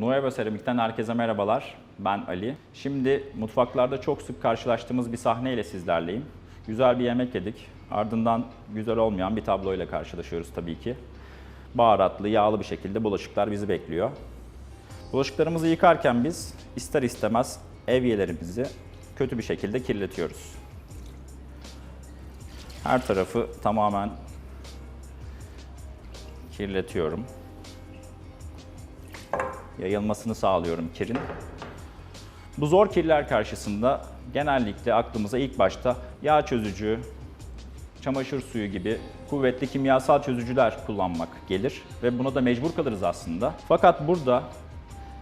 Nueva Seramik'ten herkese merhabalar. Ben Ali. Şimdi mutfaklarda çok sık karşılaştığımız bir sahneyle sizlerleyim. Güzel bir yemek yedik. Ardından güzel olmayan bir tabloyla karşılaşıyoruz tabii ki. Baharatlı, yağlı bir şekilde bulaşıklar bizi bekliyor. Bulaşıklarımızı yıkarken biz ister istemez evyelerimizi kötü bir şekilde kirletiyoruz. Her tarafı tamamen kirletiyorum. Yayılmasını sağlıyorum kirin. Bu zor kirler karşısında genellikle aklımıza ilk başta yağ çözücü, çamaşır suyu gibi kuvvetli kimyasal çözücüler kullanmak gelir ve buna da mecbur kalırız aslında. Fakat burada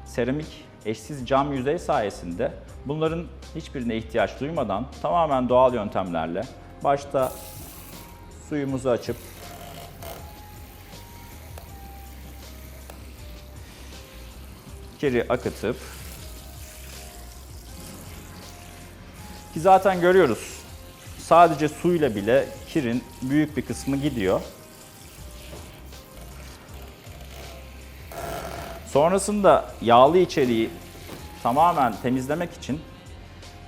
seramik eşsiz cam yüzey sayesinde bunların hiçbirine ihtiyaç duymadan tamamen doğal yöntemlerle başta suyumuzu açıp kiri akıtıp ki zaten görüyoruz sadece suyla bile kirin büyük bir kısmı gidiyor. Sonrasında yağlı içeriği tamamen temizlemek için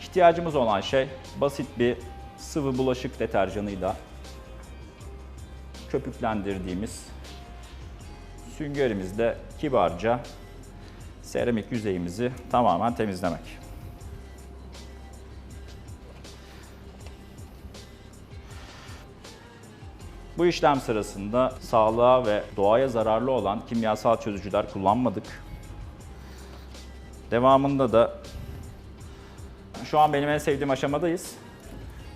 ihtiyacımız olan şey basit bir sıvı bulaşık deterjanıyla köpüklendirdiğimiz süngerimizde kibarca seramik yüzeyimizi tamamen temizlemek. Bu işlem sırasında sağlığa ve doğaya zararlı olan kimyasal çözücüler kullanmadık. Devamında da şu an benim en sevdiğim aşamadayız.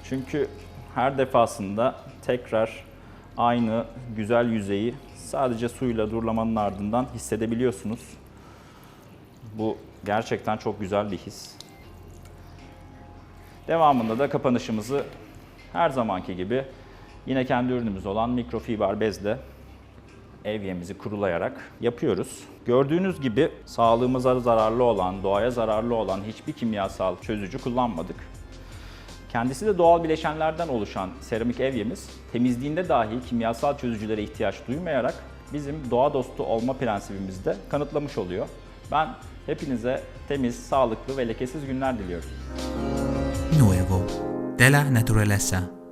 Çünkü her defasında tekrar aynı güzel yüzeyi sadece suyla durulamanın ardından hissedebiliyorsunuz. Bu gerçekten çok güzel bir his. Devamında da kapanışımızı her zamanki gibi yine kendi ürünümüz olan mikrofiber bezle evyemizi kurulayarak yapıyoruz. Gördüğünüz gibi sağlığımıza zararlı olan, doğaya zararlı olan hiçbir kimyasal çözücü kullanmadık. Kendisi de doğal bileşenlerden oluşan seramik evyemiz temizliğinde dahi kimyasal çözücülere ihtiyaç duymayarak bizim doğa dostu olma prensibimizi de kanıtlamış oluyor. Ben hepinize temiz, sağlıklı ve lekesiz günler diliyorum. Nuevo de la naturaleza.